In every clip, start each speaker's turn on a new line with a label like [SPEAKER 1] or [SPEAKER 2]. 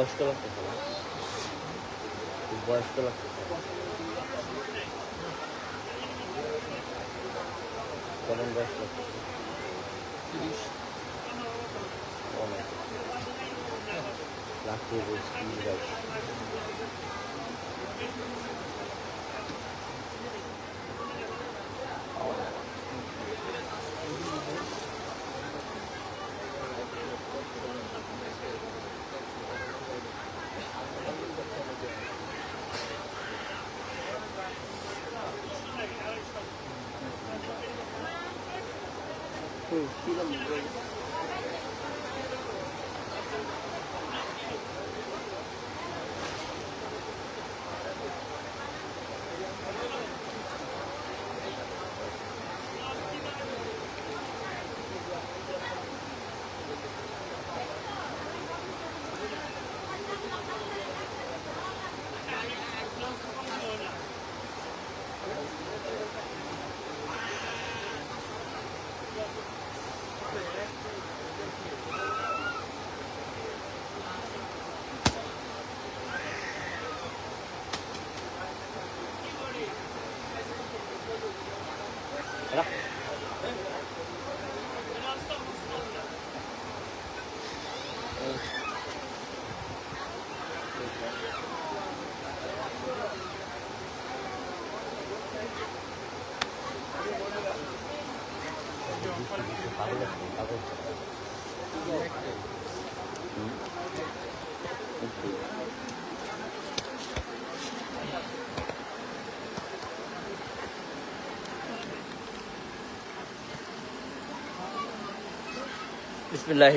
[SPEAKER 1] বয়স্ক লাগতেছে বয়স্ক লাগতেছে কেমন বয়স লাগতেছে অনেক লাগতে Thank you.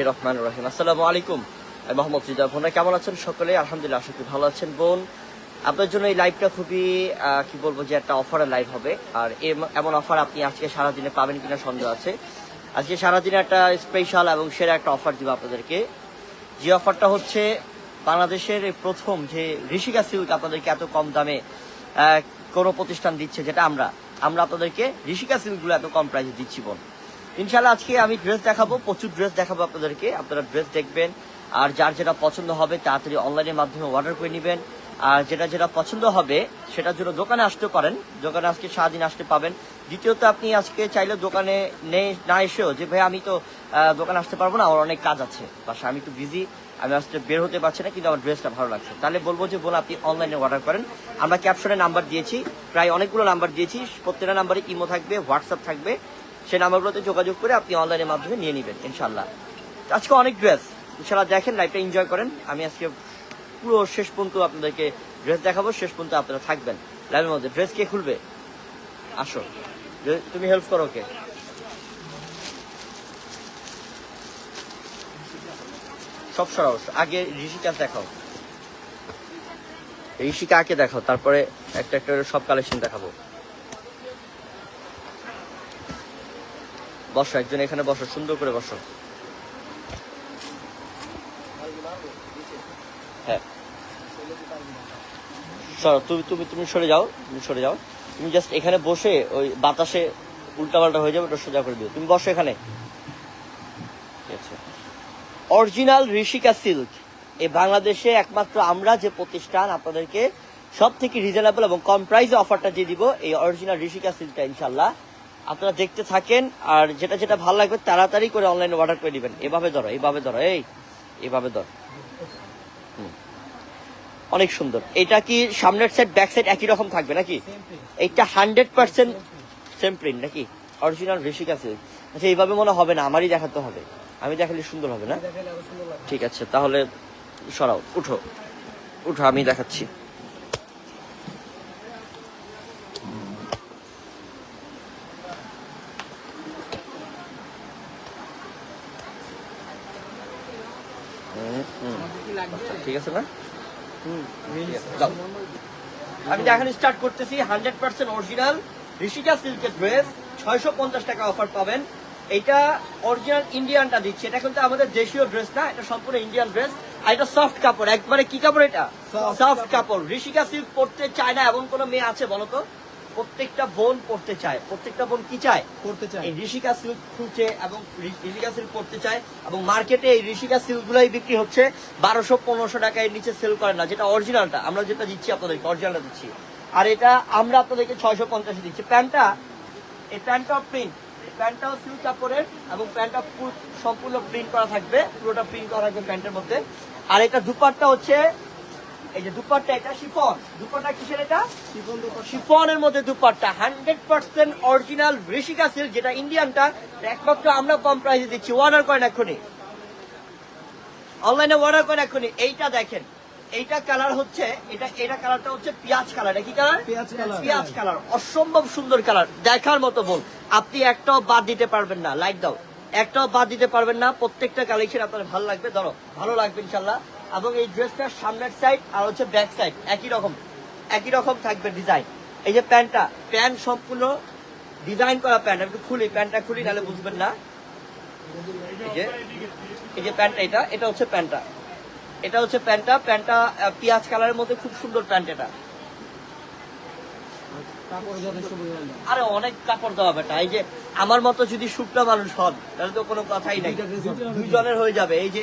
[SPEAKER 1] রহমান রহিম আলাইকুম। কেমন আছেন সকলে ভালো আছেন। বোন জন্য এই খুবই কি বলব যে একটা অফারের হবে। আর এমন অফার আপনি আজকে সারাদিনে পাবেন কিনা সন্দেহ আছে। আজকে সারাদিনে একটা স্পেশাল এবং সেরা একটা অফার দিব আপনাদেরকে। যে অফারটা হচ্ছে বাংলাদেশের প্রথম যে ঋষিকা সিল্ক আপনাদেরকে এত কম দামে কোনো প্রতিষ্ঠান দিচ্ছে, যেটা আমরা। আমরা আপনাদেরকে ঋষিকা সিল্কগুলো এত কম প্রাইসে দিচ্ছি, বোন। ইনশাল্লাহ আজকে আমি ড্রেস দেখাবো, প্রচুর ড্রেস দেখাবো আপনাদেরকে। আপনারা ড্রেস দেখবেন, আর যার যেটা পছন্দ হবে তাড়াতাড়ি অনলাইনের মাধ্যমে অর্ডার করে নেবেন। আর যেটা যেটা পছন্দ হবে, সেটার জন্য দোকানে আসতে পারেন। দোকানে আজকে সারাদিন আসতে পাবেন। দ্বিতীয়ত, আপনি আজকে চাইলে দোকানে নেই, না এসেও যে, ভাই, আমি তো দোকানে আসতে পারব না, আমার অনেক কাজ আছে। বাসা আমি একটু বিজি আমি আজকে বের হতে পারছি না, কিন্তু আমার ড্রেসটা ভালো লাগছে। তাহলে বলব যে, বোন, আপনি অনলাইনে অর্ডার করেন। আমরা ক্যাপশনে নাম্বার দিয়েছি, প্রায় অনেকগুলো নাম্বার দিয়েছি। প্রত্যেকটা নাম্বারে ইমো থাকবে হোয়াটসঅ্যাপ থাকবে। সেই নাম্বারগুলোতে যোগাযোগ করে আপনি অনলাইনের মাধ্যমে নিয়ে নেবেন ইনশাল্লাহ আজকে অনেক ড্রেস ইনশাল্লাহ দেখেন লাইফটা এনজয় করেন। আমি আজকে পুরো শেষ পর্যন্ত আপনাদেরকে ড্রেস দেখাবো, শেষ পর্যন্ত আপনারা থাকবেন। লাইভের মধ্যে ড্রেস কে খুলবে? আসো। তুমি হেল্প করো ওকে। সব সরাও, আগে ঋষিকা দেখাও। ঋষিকা আগে দেখাও, তারপরে একটা একটা সব কালেকশন দেখাবো। বসো, একজন এখানে বসো, সুন্দর করে বসো। হ্যাঁ। সরো, তুমি তুমি তুমি সরে যাও, তুমি সরে যাও। তুমি জাস্ট এখানে বসে ওই বাতাসে উল্টাপাল্টা হয়ে যাবে, ওটা সোজা করে দিও। তুমি বসো এখানে। Original Rishika silk. এই বাংলাদেশে একমাত্র আমরা যে প্রতিষ্ঠান আপনাদেরকে সব থেকে রিজনেবল এবং কম প্রাইসে অফারটা দিয়ে দিব, এই অরিজিনাল ঋষিকা সিল্কটা ইনশাল্লাহ আপনারা দেখতে থাকেন আর যেটা যেটা ভালো লাগবে তাড়াতাড়ি করে অনলাইনে অর্ডার করে দিবেন। এভাবে ধরো এইভাবে ধরো এই এভাবে ধরো। অনেক সুন্দর। এটা কি সামনের সাইড ব্যাক সাইড একই রকম থাকবে নাকি? এইটা হান্ড্রেড পার্সেন্ট সেম প্রিন্ট নাকি? অরিজিনাল ঋষিকা আছে। আচ্ছা এইভাবে মনে হবে না আমারই দেখাতে হবে। আমি দেখালে সুন্দর হবে না? ঠিক আছে তাহলে সরাও উঠো। উঠো আমি দেখাচ্ছি। ঠিক আছে না? আমি দেখানো স্টার্ট করতেছি হান্ড্রেড পার্সেন্ট অরিজিনাল ঋষিকা সিল্কের ড্রেস ছয়শো পঞ্চাশ টাকা অফার পাবেন। এটা অরিজিনাল ইন্ডিয়ানটা দিচ্ছে। এটা কিন্তু আমাদের দেশীয় ড্রেস না এটা সম্পূর্ণ ইন্ডিয়ান ড্রেস আর এটা সফট কাপড় একবারে কি কাপড় এটা? সফট কাপড়। ঋষিকা সিল্ক পড়তে চায় না এমন কোন মেয়ে আছে বলো তো? প্রত্যেকটা বোন পড়তে চায়। প্রত্যেকটা বোন কি চায়?
[SPEAKER 2] করতে চায়।
[SPEAKER 1] এই ঋষিকা সিল্ক খুঁজছে এবং ঋষিকা সিল্ক পড়তে চায় এবং মার্কেটে এই ঋষিকা সিল্ক গুলাই বিক্রি হচ্ছে। বারোশো পনেরোশো টাকায় নিচে সেল করে না যেটা অরিজিনালটা আমরা যেটা দিচ্ছি আপনাদেরকে অরিজিনালটা দিচ্ছি। আর এটা আমরা আপনাদেরকে ছয়শো পঞ্চাশে দিচ্ছি। প্যান্টটা এই প্যান্টটা প্রিন্ট প্যান্টটাও সিল্ক কাপড়ের এবং প্যান্টটা পুরো- সম্পূর্ণ প্রিন্ট করা থাকবে। পুরোটা প্রিন্ট করা থাকবে প্যান্টের মধ্যে। আর এটা দুপাট্টা হচ্ছে এই যে দুপাট্টা এটা শিফন। দুপাট্টা কিসের এটা?
[SPEAKER 2] শিফন
[SPEAKER 1] শিফনের মধ্যে dupatta. Hundred percent original Rishika silk যেটা ইন্ডিয়ানটা একমাত্র আমরা কম প্রাইসে দিচ্ছি। অর্ডার করেন এক্ষুনি। অনলাইনে অর্ডার করেন এক্ষুনি। এইটা দেখেন। এইটা কালার হচ্ছে এটা এটা কালারটা হচ্ছে পেঁয়াজ কালার এটা কি কালার
[SPEAKER 2] পেঁয়াজ কালার
[SPEAKER 1] পেঁয়াজ কালার অসম্ভব সুন্দর কালার দেখার মতো বল। আপনি একটাও বাদ দিতে পারবেন না। লাইট দাও। একটাও বাদ দিতে পারবেন না। প্রত্যেকটা কালেকশন আপনার ভালো লাগবে। ধরো ভালো লাগবে ইনশাল্লাহ। এবং এই ড্রেসটার সামনের সাইড আর হচ্ছে ব্যাক সাইড একই রকম একই রকম থাকবে ডিজাইন এই যে প্যান্টটা প্যান্ট সম্পূর্ণ ডিজাইন করা প্যান্ট আমি একটু খুলি প্যান্টটা খুলি নাহলে বুঝবেন না। এই যে এই যে প্যান্টটা এটা এটা হচ্ছে প্যান্টটা। এটা হচ্ছে প্যান্টটা প্যান্টটা পেঁয়াজ কালারের মধ্যে খুব সুন্দর প্যান্ট এটা। আরে অনেক কাপড় দেওয়া বেটা এই যে আমার মতো যদি শুকনা মানুষ হন তাহলে তো কোনো কথাই নাই। দুইজনের হয়ে যাবে। এই যে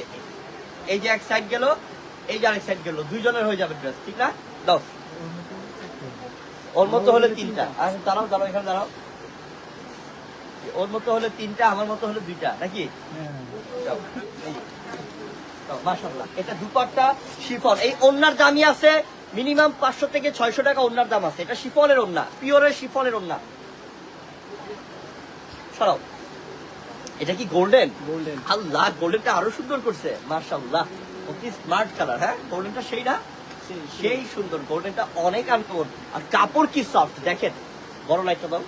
[SPEAKER 1] এই যে এক সাইড গেল, এই যে আরেক সাইড গেল, দুইজনের হয়ে যাবে ড্রেস ঠিক না? দাও। ওর মতো হলে তিনটা। আচ্ছা দাঁড়াও দাঁড়াও, এখানে দাঁড়াও। ওর মতো হলে তিনটা, আমার মতো হলে দুইটা, নাকি। এটা দুপাট্টা শিফন এই ওন্নার দামই আছে মিনিমাম পাঁচশো থেকে ছয়শো টাকা ওন্নার দাম আছে। এটা শিফনের ওন্না, পিওরের শিফনের ওন্না। সরাও। এটা কি গোল্ডেন
[SPEAKER 2] গোল্ডেন
[SPEAKER 1] আল্লাহ গোল্ডেনটা আরও সুন্দর করছে। মার্শাল্লাহ অতি স্মার্ট কালার হ্যাঁ? গোল্ডেনটা সেই না? সেই সুন্দর। গোল্ডেনটা অনেক আনকমন আর কাপড় কি সফট দেখেন বড় লাইটটা দাও।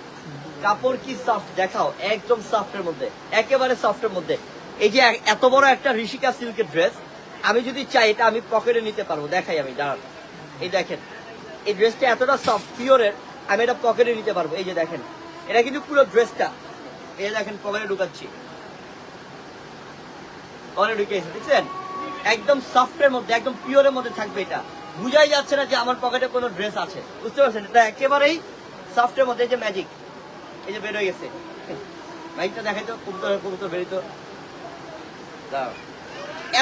[SPEAKER 1] কাপড় কি সফট দেখাও একদম সফটের মধ্যে একেবারে সফটের মধ্যে। এই যে এত বড় একটা ঋষিকা সিল্কের ড্রেস আমি যদি চাই এটা আমি পকেটে নিতে পারব। দেখাই আমি দাঁড়ান। এই দেখেন এই ড্রেসটা এতটা সফট পিওরের আমি এটা পকেটে নিতে পারব। এই যে দেখেন এটা কিন্তু পুরো ড্রেসটা এই দেখেন পকেটে ঢুকাচ্ছি। ঢুকিয়েছি বুঝছেন? একদম সফটের মধ্যে, একদম পিওরের মধ্যে থাকবে এটা। বুঝাই যাচ্ছে না যে আমার পকেটে কোনো ড্রেস আছে। বুঝতে পারছেন? এটা একেবারেই সফটের মধ্যে যে ম্যাজিক এই যে বের হয়ে গেছে। ম্যাজিকটা দেখাই তো, কবুতর কবুতর বেরিত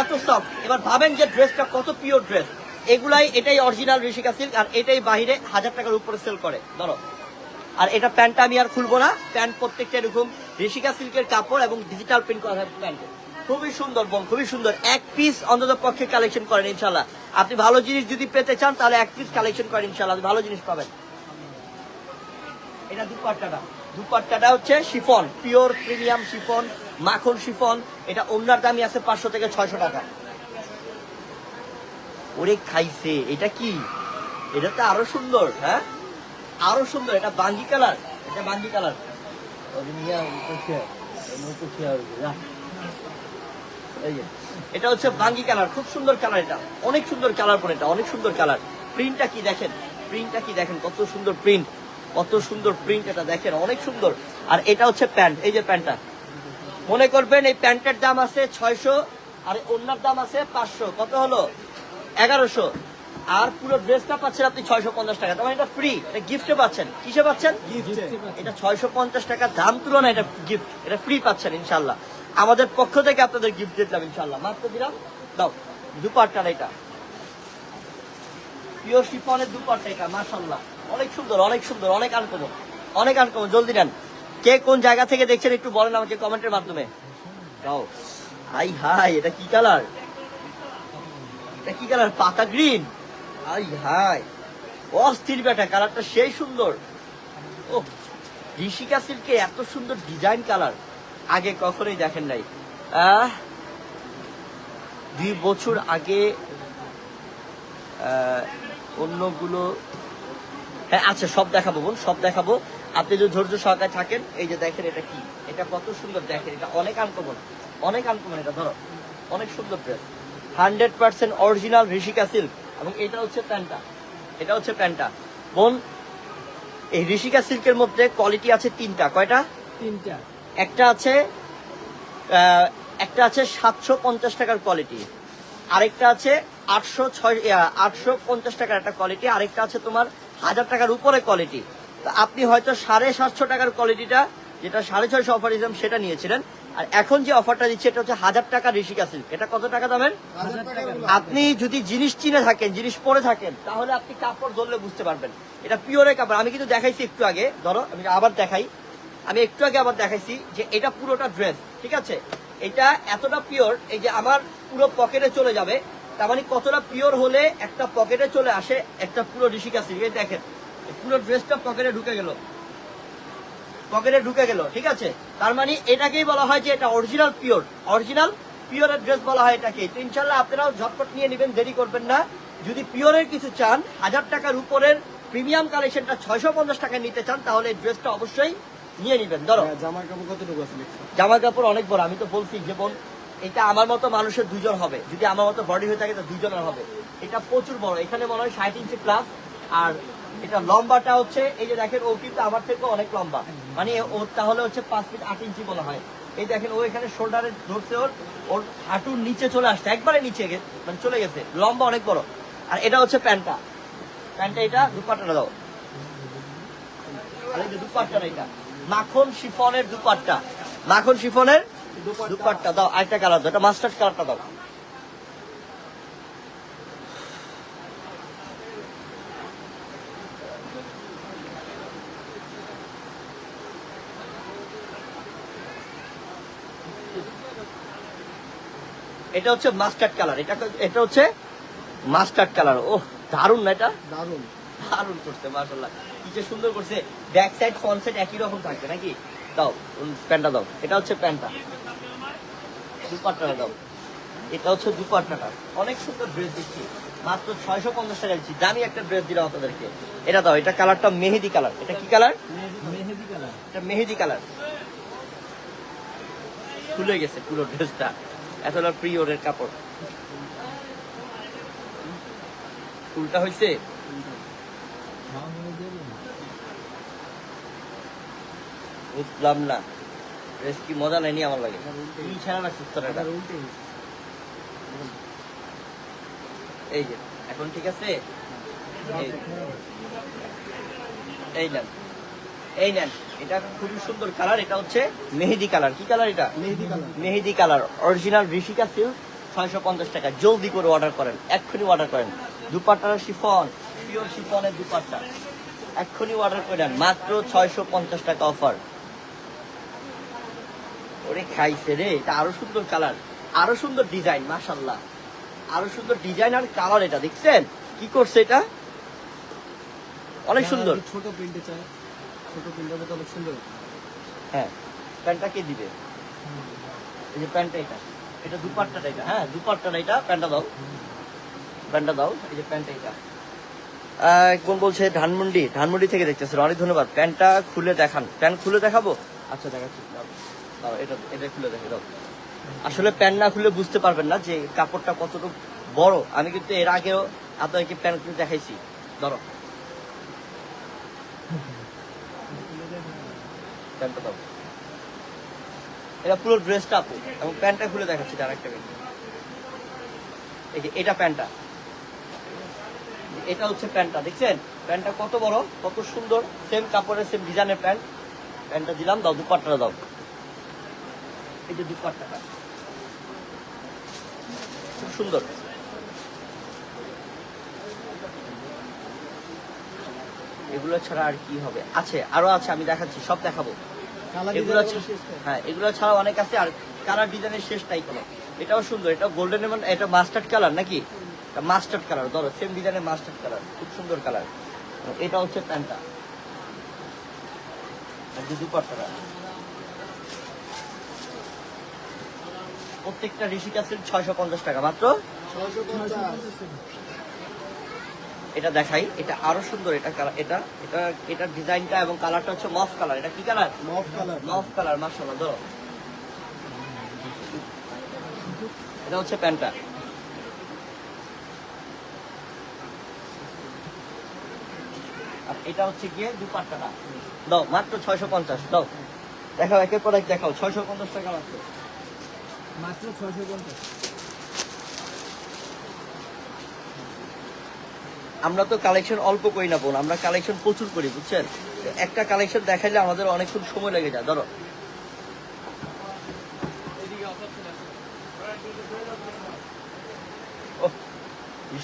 [SPEAKER 1] এত সফট এবার ভাবেন যে ড্রেসটা কত পিওর ড্রেস এগুলাই, এটাই অরিজিনাল ঋষিকা সিল্ক আর এটাই বাহিরে হাজার টাকার উপরে সেল করে। ধরো। আর এটা প্যান্টটা আমি আর খুলবো না। প্যান্ট প্রত্যেকটা এরকম ঋষিকা সিল্কের কাপড় এবং ডিজিটাল প্রিন্ট করা থাকবে প্যান্টে। খুবই সুন্দর বোন, খুবই সুন্দর। এক পিস অন্তত পক্ষে কালেকশন করেন, ইনশাল্লাহ। আপনি ভালো জিনিস যদি পেতে চান, তাহলে এক পিস কালেকশন করেন, ইনশাল্লাহ। ভালো জিনিস পাবেন। এটা দুপাট্টাটা। দুপাট্টাটা হচ্ছে শিফন পিওর প্রিমিয়াম শিফন, মাখন শিফন। এটা অন্যার দামই আছে পাঁচশো থেকে ছয়শো টাকা। ওরে খাইছে, এটা কি? এটা তো আরও সুন্দর হ্যাঁ? আরও সুন্দর, এটা বাঙ্গি কালার, এটা বাঙ্গি কালার। এই যে এটা হচ্ছে বাঙ্গি কালার খুব সুন্দর কালার এটা। অনেক সুন্দর কালার পরে এটা অনেক সুন্দর কালার। প্রিন্টটা কি দেখেন? প্রিন্টটা কি দেখেন? কত সুন্দর প্রিন্ট কত সুন্দর প্রিন্ট এটা দেখেন অনেক সুন্দর। আর এটা হচ্ছে প্যান্ট এই যে প্যান্টটা। মনে করবেন এই প্যান্টের দাম আছে ছয়শো আর অন্যার দাম আছে পাঁচশো। কত হলো? এগারোশো। আর পুরো ড্রেসটা পাচ্ছেন আপনি ছয়শো পঞ্চাশ টাকা। তার মানে এটা ফ্রি এটা গিফটে পাচ্ছেন। কিসে পাচ্ছেন? এটা ছয়শো পঞ্চাশ টাকা দাম তুলনায় এটা গিফট এটা ফ্রি পাচ্ছেন ইনশাল্লাহ আমাদের পক্ষ থেকে আপনাদের গিফট দিলাম ইনশাল্লাহ মাত্র দিলাম? দাও দুপাট্টার এটা। পিওর শিফনের দুপাট্টা এটা মাশাল্লাহ অনেক সুন্দর অনেক সুন্দর, অনেক আনকমন অনেক আনকমন জলদি নেন। কে কোন জায়গা থেকে দেখছেন একটু বলেন আমাকে কমেন্টের মাধ্যমে। দাও। আই হাই, এটা কি কালার? এটা কি কালার? পাতা গ্রিন। I high. অস্থির বেটা কালারটা সেই সুন্দর। ও ঋষিকা সিল্কে এত সুন্দর ডিজাইন কালার। আগে কখনোই দেখেন নাই। দুই বছর আগে অন্যগুলো হ্যাঁ আচ্ছা সব দেখাবো বোন, সব দেখাবো। আপনি যদি ধৈর্য সহকারে থাকেন, এই যে দেখেন এটা কি? এটা কত সুন্দর দেখেন, এটা অনেক আনকমন অনেক আনকমন এটা, ধরো, অনেক সুন্দর dress hundred percent original Rishika silk এবং এটা হচ্ছে প্যান্টটা, এটা হচ্ছে প্যান্টটা। বোন, এই ঋষিকা সিল্কের মধ্যে কোয়ালিটি আছে তিনটা, কয়টা?
[SPEAKER 2] তিনটা।
[SPEAKER 1] একটা আছে একটা আছে সাতশো পঞ্চাশ টাকার কোয়ালিটি আরেকটা আছে আটশো ছয় আটশো পঞ্চাশ টাকার একটা কোয়ালিটি আরেকটা আছে তোমার হাজার টাকার উপরে কোয়ালিটি তা আপনি হয়তো সাড়ে সাতশো টাকার কোয়ালিটিটা যেটা সাড়ে ছয়শো অফার দিয়েছিলাম সেটা নিয়েছিলেন। আর এখন যে অফারটা দিচ্ছে এটা হচ্ছে হাজার টাকা ঋষিকা সিল্ক এটা কত টাকা দামের? আপনি যদি জিনিস চিনে থাকেন জিনিস পরে থাকেন তাহলে আপনি কাপড় ধরলে বুঝতে পারবেন। এটা পিওরের কাপড়। আমি কিন্তু দেখাইছি একটু আগে ধরো আমি আবার দেখাই। আমি একটু আগে আবার দেখাইছি যে এটা পুরোটা ড্রেস ঠিক আছে? এটা এতটা পিওর এই যে আমার পুরো পকেটে চলে যাবে, তার মানে কতটা পিওর হলে একটা পকেটে চলে আসে, একটা পুরো ঋষিকা দেখেন পুরো ড্রেসটা পকেটে ঢুকে গেল। পকেটে ঢুকে গেল, ঠিক আছে? তার মানে এটাকেই বলা হয় যে এটা অরিজিনাল পিওর অরিজিনাল পিওরের ড্রেস বলা হয় এটাকে। তো ইনশাল্লাহ আপনারাও ঝটপট নিয়ে নেবেন, দেরি করবেন না। যদি পিওরের কিছু চান, হাজার টাকার উপরের প্রিমিয়াম কালেকশনটা ছয়শো পঞ্চাশ টাকায় নিতে চান, তাহলে এই ড্রেসটা অবশ্যই নিয়ে নেবেন ধরো।
[SPEAKER 2] জামার কাপড় কতটুকু আছে দেখছ?
[SPEAKER 1] জামা কাপড় অনেক বড় আমি তো বলছি যে বোন এটা আমার মতো মানুষের দুজন হবে। যদি আমার মতো বডি হয়ে থাকে তো দুজনের হবে। এটা প্রচুর বড় এখানে মনে হয় ষাট ইঞ্চি প্লাস আর এটা লম্বাটা হচ্ছে এই যে দেখেন ও কিন্তু আমার থেকে অনেক লম্বা। মানে ওর তাহলে হচ্ছে পাঁচ ফিট আট ইঞ্চি মনে হয়। এই দেখেন ও এখানে শোল্ডারে ধরছে ওর ওর হাঁটুর নিচে চলে আসছে একবারে নিচে মানে চলে গেছে। লম্বা অনেক বড়। আর এটা হচ্ছে প্যান্টটা। প্যান্টটা এটা দুপাট্টাটা দাও। আর এই যে দুপাট্টাটা এটা। মাখন শিফনের দুপাট্টা। মাখন শিফনের দুপাট্টা। দাও, আরেকটা কালার দাও মাস্টার্ড কালারটা দাও। এটা হচ্ছে মাস্টার্ড কালার এটা এটা হচ্ছে মাস্টার্ড কালার ও দারুণ না এটা?
[SPEAKER 2] দারুণ
[SPEAKER 1] দারুণ করছে মাশাল্লাহ কি যে সুন্দর করছে। ব্যাক সাইড ফ্রন্ট সাইড একই রকম থাকবে নাকি? দাও প্যান্টটা দাও। এটা হচ্ছে প্যান্টটা। দুপাট্টাটা দাও। এটা হচ্ছে দুপাট্টাটা। অনেক সুন্দর ড্রেস দিচ্ছি মাত্র ছয়শো পঞ্চাশ টাকা দিচ্ছি। দামি একটা ড্রেস দিলাম আপনাদেরকে। এটা দাও এটা কালারটা মেহেদি কালার। এটা কি কালার?
[SPEAKER 2] মেহেদি কালার।
[SPEAKER 1] এটা মেহেদি কালার। খুলে গেছে পুরো ড্রেসটা এতটা প্রিয়রের কাপড়। উল্টা হয়েছে বুঝলাম না। কি মজা নেয়নি আমার লাগে। তুই ছাড়া সুস্থ এটা। এই যে এখন ঠিক আছে? এই- এই নেন। এই নেন। এটা খুবই সুন্দর কালার এটা হচ্ছে মেহেদি কালার কি কালার এটা?
[SPEAKER 2] Mehndi colour
[SPEAKER 1] mehndi colour original Rishika silk ছয়শো পঞ্চাশ টাকা। জলদি করে অর্ডার করেন। এক্ষুনি অর্ডার করেন। দুপাট্টার শিফন পিওর শিফনের দুপাট্টা। এক্ষুনি অর্ডার করে নেন মাত্র ছয়শো পঞ্চাশ টাকা অফার ওরে খাইছে রে এটা আরও সুন্দর কালার আরও সুন্দর ডিজাইন মাশাল্লাহ আরও সুন্দর ডিজাইন আর কালার এটা দেখছেন? কি করছে এটা? অনেক সুন্দর।
[SPEAKER 2] ছোট প্রিন্টে চায় ছোট প্রিন্টের মতো অনেক সুন্দর।
[SPEAKER 1] হ্যাঁ প্যান্টটা কে দিবে? এই যে প্যান্টটা এটা। এটা দুপাট্টাটা এটা। হ্যাঁ দুপাট্টাটা এটা। প্যান্টটা দাও। প্যান্টটা দাও। এই যে প্যান্টটা এটা। কোন বলছে? ধানমন্ডি। ধানমন্ডি থেকে দেখতেছে। অনেক ধন্যবাদ। প্যান্টটা খুলে দেখান। প্যান্ট খুলে দেখাবো? আচ্ছা দেখাচ্ছি। এটা এটা খুলে দেখে দাও। আসলে প্যান্ট না খুলে বুঝতে পারবেন না যে কাপড়টা কতটুকু বড়। আমি কিন্তু এর আগেও আপনাকে প্যান্ট খুলে দেখাইছি। ধরো। প্যান্টটা দাও। এটা পুরো ড্রেসটা আপু। এবং প্যান্টটা খুলে দেখাচ্ছি আর একটা এটা প্যান্টটা এটা হচ্ছে প্যান্টটা দেখছেন? প্যান্টটা কত বড় কত সুন্দর সেম কাপড়ের সেম ডিজাইনের প্যান্ট। প্যান্টটা দিলাম দাও দুপাট্টাটা দাও। এই যে দুপাট্টাটা। খুব সুন্দর। এগুলো ছাড়া আর কি হবে? আছে আরও আছে আমি দেখাচ্ছি সব দেখাবো। এগুলো হ্যাঁ এগুলো ছাড়াও অনেক আছে আর কালার ডিজাইনের শেষ কোনো এটাও সুন্দর এটা গোল্ডেন এটা মাস্টার্ড কালার নাকি? মাস্টার্ড কালার ধরো সেম ডিজাইনের মাস্টার্ড কালার খুব সুন্দর কালার এটা হচ্ছে প্যান্টটা। আর প্রত্যেকটা ঋষিকা সিল্ক ছয়শো পঞ্চাশ টাকা মাত্র? এটা দেখাই এটা আরও সুন্দর এটা এটা এটা এটার ডিজাইনটা এবং কালারটা হচ্ছে মফ কালার এটা কি কালার
[SPEAKER 2] মফ কালার
[SPEAKER 1] মফ কালার মার্শাল্লাহ ধরো। এটা হচ্ছে প্যান্টটা। এটা হচ্ছে গিয়ে দুপাট্টাটা। দাও মাত্র ছয়শো পঞ্চাশ দাও। দেখাও একের পর এক দেখাও ছয়শো পঞ্চাশ টাকা মাত্র
[SPEAKER 2] মাত্র ছয়শো পঞ্চাশ।
[SPEAKER 1] আমরা তো কালেকশন অল্প করি না বোন আমরা কালেকশন প্রচুর করি বুঝছেন? একটা কালেকশন দেখাইলে আমাদের অনেকক্ষণ সময় লেগে যায় ধরো। ওহ,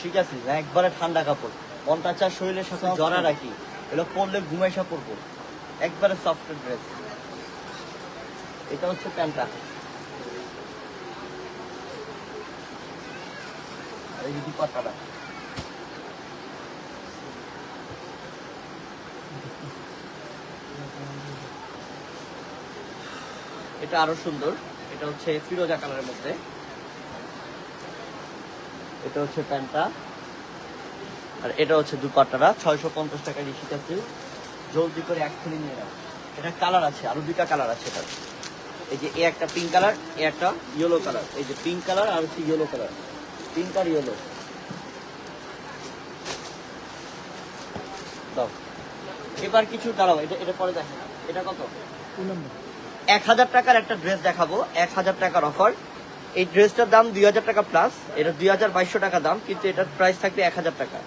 [SPEAKER 1] ঠিক আছে একবারে ঠান্ডা কাপড়। পঞ্চাশ চার শরীরের সাথে জড়া। রাখি। এগুলো পরলে ঘুমাইসা পরবো একবারে সফট ড্রেস এটা হচ্ছে প্যান্টটা। এই দুপাট্টাটা এটা আরও সুন্দর। এটা হচ্ছে ফিরোজা কালারের মধ্যে। এটা হচ্ছে প্যান্টটা। আর এটা হচ্ছে দুপাট্টাটা, ছয়শো পঞ্চাশ টাকা রিসিট আছে জলদি করে এক্ষুনি নিয়ে নাও। এটা কালার আছে আরও দুইটা কালার আছে এটার। এই যে এ একটা পিঙ্ক কালার এ একটা ইয়েলো কালার এই যে পিঙ্ক কালার আর হচ্ছে ইয়েলো কালার পিঙ্ক আর ইয়েলো এবার কিছু দাঁড়াও, এটা এটা পরে দেখেন। এটা কত? এক হাজার টাকার একটা ড্রেস দেখাবো। এক হাজার টাকার অফার এই ড্রেসটার দাম দুই হাজার টাকা প্লাস এটা দুই হাজার বাইশশো টাকা দাম, কিন্তু এটার প্রাইস থাকবে এক হাজার টাকা।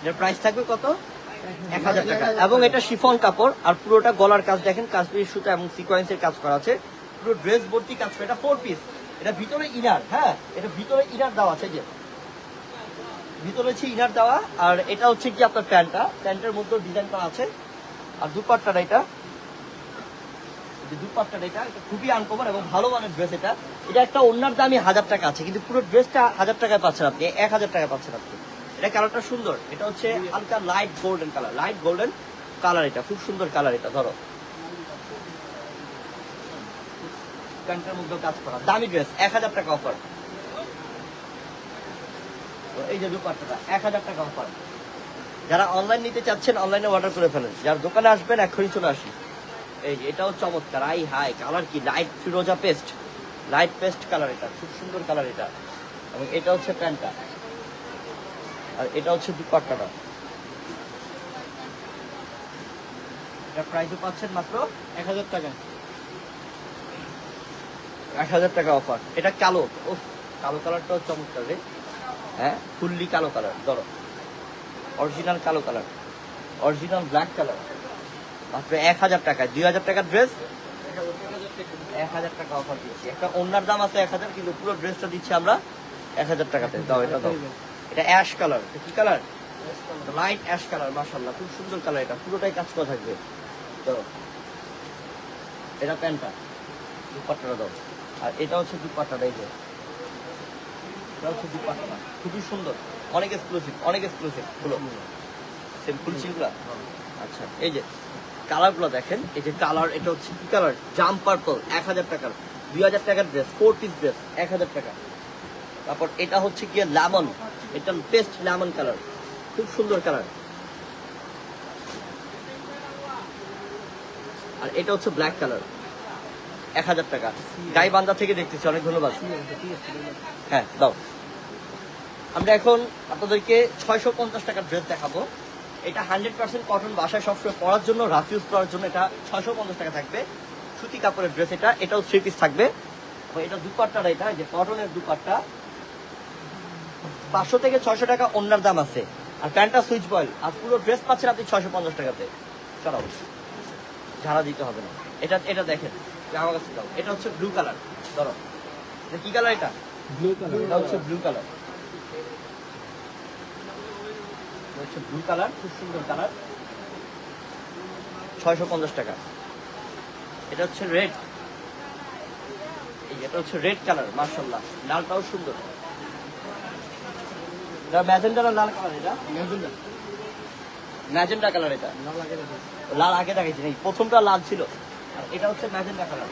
[SPEAKER 1] এটার প্রাইস থাকবে কত? এক হাজার টাকা। এবং এটা শিফন কাপড়, আর পুরোটা গলার কাজ দেখেন, কাশ্মীরি সুতা এবং সিকোয়েন্সের কাজ করা আছে। পুরো ড্রেস ভর্তি কাজ করা, এটা ফোর পিস এটা ভিতরে ইনার হ্যাঁ? এটা ভিতরে ইনার দেওয়া আছে যে। ভিতরে হচ্ছে ইনার দেওয়া, আর এটা হচ্ছে কি আপনার প্যান্টটা? প্যান্টের মধ্যে ডিজাইন করা আছে। আর দুপাট্টাটা এটা। যে দুপাট্টাটা এটা খুবই আনকমন এবং ভালো মানের ড্রেস এটা। এটা একটা অন্যার দামই হাজার টাকা আছে, কিন্তু পুরো ড্রেসটা হাজার টাকায় পাচ্ছেন আপনি, এক হাজার টাকায় পাচ্ছেন আপনি। এটা কালারটা সুন্দর। এটা হচ্ছে হালকা light golden colour light golden colour এটা, খুব সুন্দর কালার এটা, ধরো। প্যান্টের মধ্যে কাজ করা। দামি এক হাজার অফার এই যে এক হাজার যারা অনলাইন নিতে অনলাইনে অর্ডার করে দোকানে আসবেন চলে এই এটাও চমৎকার। আই হাই কালার কি? লাইট ফিরোজা পেস্ট লাইট পেস্ট কালার এটা, খুব সুন্দর কালার এটা। এবং এটা হচ্ছে প্যান্টটা। আর এটা হচ্ছে দুপাট্টাটা এটা প্রাইসও পাচ্ছেন মাত্র
[SPEAKER 2] এক হাজার টাকা।
[SPEAKER 1] এক হাজার টাকা অফার এটা কালো। ও কালো কালারটাও চমৎকার রে। হ্যাঁ ফুললি কালো কালার ধরো। অরিজিনাল কালো কালার অরিজিনাল ব্ল্যাক কালার মাত্র এক হাজার টাকায় দুই হাজার টাকার ড্রেস এক হাজার টাকা অফার দিচ্ছি একটা অন্যার দাম আছে এক হাজার কিন্তু পুরো ড্রেসটা দিচ্ছি আমরা এক হাজার টাকাতে। দাও এটা দাও। এটা অ্যাশ কালার কি কালার লাইট অ্যাশ কালার মাশাল্লাহ খুব সুন্দর কালার এটা। পুরোটাই কাজ করা থাকবে। ধরো এটা প্যান্টটা, দুপাট্টাটা দাও। আর এটা হচ্ছে দুপাট্টাটা, এই যে। এটা হচ্ছে দুপাট্টাটা খুবই সুন্দর। অনেক এক্সক্লুসিভ অনেক এক্সক্লুসিভগুলো সেম ফুলচিগুলা আচ্ছা এই যে, কালারগুলো দেখেন। এই যে কালার, এটা হচ্ছে কি কালার? জাম পার্পল, এক হাজার টাকার। দুই হাজার টাকার ড্রেস ফোর পিস ড্রেস এক হাজার টাকা। তারপর এটা হচ্ছে গিয়ে লেমন এটা বেস্ট লেমন কালার খুব সুন্দর কালার আর এটা হচ্ছে ব্ল্যাক কালার এক হাজার টাকা। গাই বান্দা থেকে দেখতেছি, অনেক ধন্যবাদ। হ্যাঁ দাও। আমরা এখন আপনাদেরকে ছয়শো পঞ্চাশ টাকার ড্রেস দেখাবো। এটা হান্ড্রেড পার্সেন্ট কটন বাসায় সবসময় পরার জন্য রাফ ইউজ করার জন্য এটা ছয়শো পঞ্চাশ টাকা থাকবে। সুতি কাপড়ের ড্রেস এটা, এটাও থ্রি পিস থাকবে। এটা দুপাট্টাটা এটা যে কটনের দুপাট্টা। পাঁচশো থেকে ছয়শো টাকা অন্যার দাম আছে। আর প্যান্টটা সুইচ বয়েল। আর পুরো ড্রেস পাচ্ছেন আপনি ছয়শো পঞ্চাশ টাকাতে। চলো ঝাড়া দিতে হবে না। এটা এটা দেখেন। আমার কাছে দাও। এটা হচ্ছে ব্লু কালার ধরো। এটা কি কালার এটা?
[SPEAKER 2] ব্লু কালার
[SPEAKER 1] এটা হচ্ছে ব্লু কালার হচ্ছে ব্লু কালার খুব সুন্দর কালার ছয়শো পঞ্চাশ টাকা। এটা হচ্ছে রেড এই এটা হচ্ছে রেড কালার মার্শাল্লাহ লালটাও সুন্দর। এটা ম্যাজেন্ডা না লাল কালার এটা?
[SPEAKER 2] ম্যাজেন্ডা।
[SPEAKER 1] ম্যাজেন্ডা কালার এটা।
[SPEAKER 2] লাল আগে
[SPEAKER 1] লাল আগে দেখাইছি এই প্রথমটা লাল ছিল। আর এটা হচ্ছে ম্যাজেন্ডা কালার।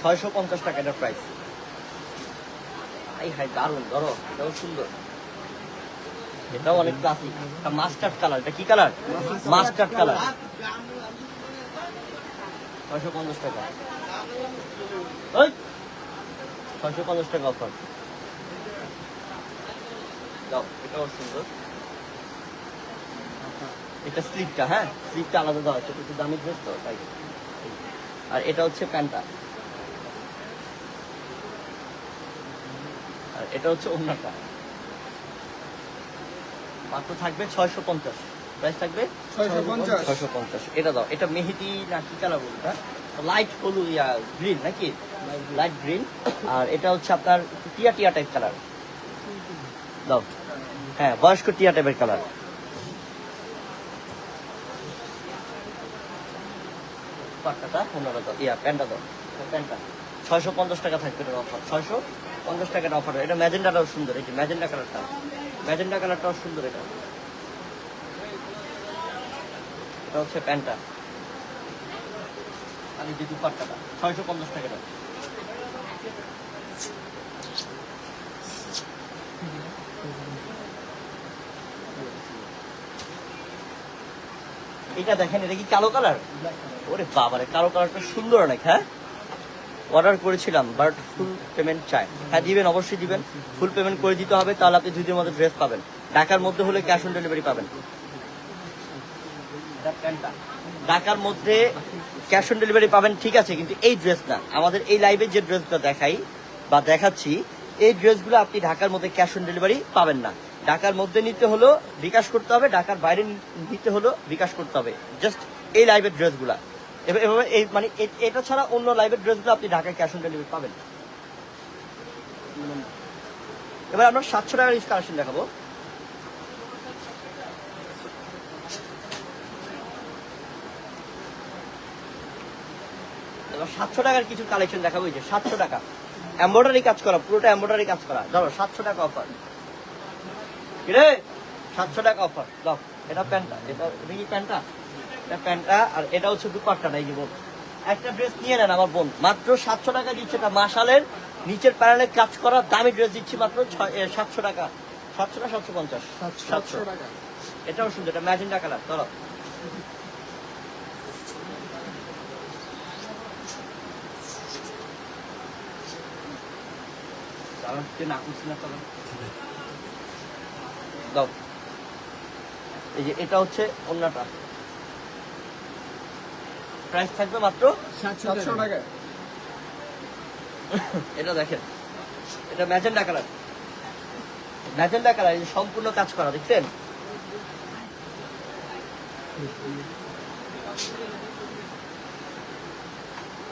[SPEAKER 1] ছয়শো পঞ্চাশ টাকা এটার প্রাইস এই হাই দারুণ ধরো এটাও সুন্দর। এটাও অনেক ক্লাসিক মাস্টার্ড কালার এটা কি কালার মাস্টার্ড কালার ছয়শো পঞ্চাশ টাকা। ওই ছয়শো পঞ্চাশ টাকা অফার এটাও সুন্দর। এটা স্লিপটা হ্যাঁ? স্লিপটা আলাদা দেওয়া হচ্ছে একটু দামি ড্রেস তো তাই। আর এটা হচ্ছে প্যান্টটা। আর এটা হচ্ছে অন্যটা মাত্র থাকবে ছয়শো পঞ্চাশ। প্রাইস থাকবে?
[SPEAKER 2] ছয়শো পঞ্চাশ।
[SPEAKER 1] ছয়শো পঞ্চাশ। এটা দাও এটা মেহেদি না কি কালার বলটা লাইট হলুদ গ্রিন নাকি? লাইট গ্রিন আর এটা হচ্ছে আপনার টিয়া টিয়া টাইপ কালার দাও। হ্যাঁ বয়স্ক টিয়া টাইপের কালার পনেরো দাও। ইয়া দাও। ছয়শো পঞ্চাশ টাকা থাকবে অফার ছয়শো পঞ্চাশ অফার এটা সুন্দর, এই কালারটা কালারটাও সুন্দর এটা। এটা হচ্ছে প্যান্টটা। আর এই যে দুপাট্টাটা ছয়শো পঞ্চাশ টাকা এটা দেখেন এটা কি কালো কালার? ওরে বাবারে কালো কালারটা সুন্দর অনেক হ্যাঁ? অর্ডার করেছিলাম বাট ফুল পেমেন্ট চাই। হ্যাঁ দিবেন অবশ্যই দিবেন। ফুল পেমেন্ট করে দিতে হবে তাহলে আপনি দুই দিনের মধ্যে ড্রেস পাবেন। ঢাকার মধ্যে হলে ক্যাশ অন ডেলিভারি পাবেন। ঢাকার মধ্যে ক্যাশ অন ডেলিভারি পাবেন, ঠিক আছে, কিন্তু এই ড্রেস না। আমাদের এই লাইভে যে ড্রেসগুলো দেখাই বা দেখাচ্ছি, এই ড্রেসগুলো আপনি ঢাকার মধ্যে ক্যাশ অন ডেলিভারি পাবেন না। ঢাকার মধ্যে নিতে হলো বিকাশ করতে হবে, ঢাকার বাইরে নিতে হলো বিকাশ করতে হবে। জাস্ট এই লাইভের ড্রেসগুলা এভাবে এই মানে এটা ছাড়া অন্য লাইভের ড্রেসগুলো আপনি ঢাকায় ক্যাশ অন ডেলিভারি পাবেন এবার আমরা সাতশো টাকার কালেকশন দেখাবো। এবার সাতশো টাকার কিছু কালেকশন দেখাবো যে সাতশো টাকা। এম্ব্রয়ডারি কাজ করা পুরোটা এম্ব্রয়ডারি কাজ করা। ধরো সাতশো টাকা অফার কিরে সাতশো টাকা অফার দাও এটা প্যান্টটা এটা এটা কি প্যান্টটা? এটা প্যান্টটা আর এটা হচ্ছে দুপাট্টাটা নাই যে একটা ড্রেস নিয়ে নেন আমার বোন। মাত্র সাতশো টাকা দিচ্ছে এটা মাসালের। নিচের প্যানেলে কাজ করা দামি ড্রেস দিচ্ছি মাত্র সাতশো টাকা। সাতশো টাকা সাতশো পঞ্চাশ?
[SPEAKER 2] সাতশো টাকা।
[SPEAKER 1] এটাও সুন্দর এটা ম্যাজেন্ডা কালার ধরো। না না দাও। এই যে এটা হচ্ছে অন্যটা প্রাইস থাকবে মাত্র
[SPEAKER 2] সাতশো টাকা।
[SPEAKER 1] এটা দেখেন এটা ম্যাজেন্ডা কালার। ম্যাজেন্ডা কালার সম্পূর্ণ কাজ করা দেখছেন?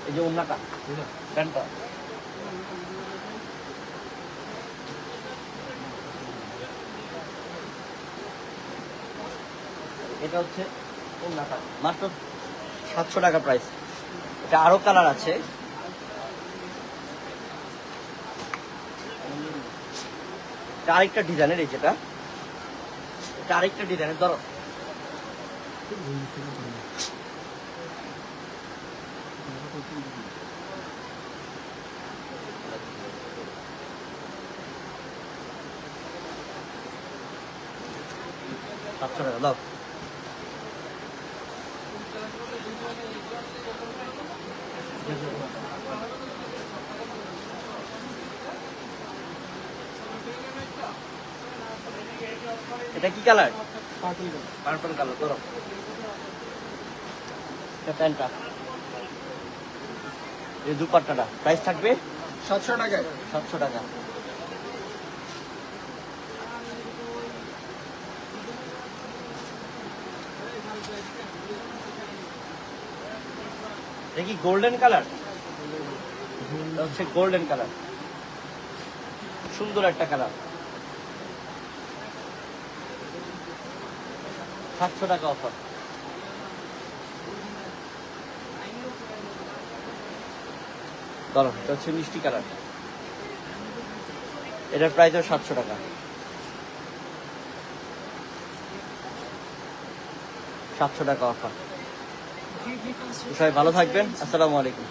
[SPEAKER 1] এই যে অন্যটা প্যান্টটা। এটা হচ্ছে মাত্র সাতশো টাকা প্রাইস এটা আরও কালার আছে। আরেকটা ডিজাইনের এই যেটা। এটা আরেকটা ডিজাইনের ধরো। সাতশো টাকা, দাও। এটা কি কালার?
[SPEAKER 2] Purple colour.
[SPEAKER 1] এটা প্যান্টটা। এই দুপাট্টাটা প্রাইস থাকবে?
[SPEAKER 2] সাতশো টাকায়
[SPEAKER 1] সাতশো টাকা। এটা কি গোল্ডেন কালার? হচ্ছে গোল্ডেন কালার। সুন্দর একটা কালার। সাতশো টাকা অফার। ধরো এটা হচ্ছে মিষ্টি কালার। এটার প্রাইস সাতশো টাকা। সাতশো টাকা অফার। সবাই ভালো থাকবেন, আসসালামু আলাইকুম।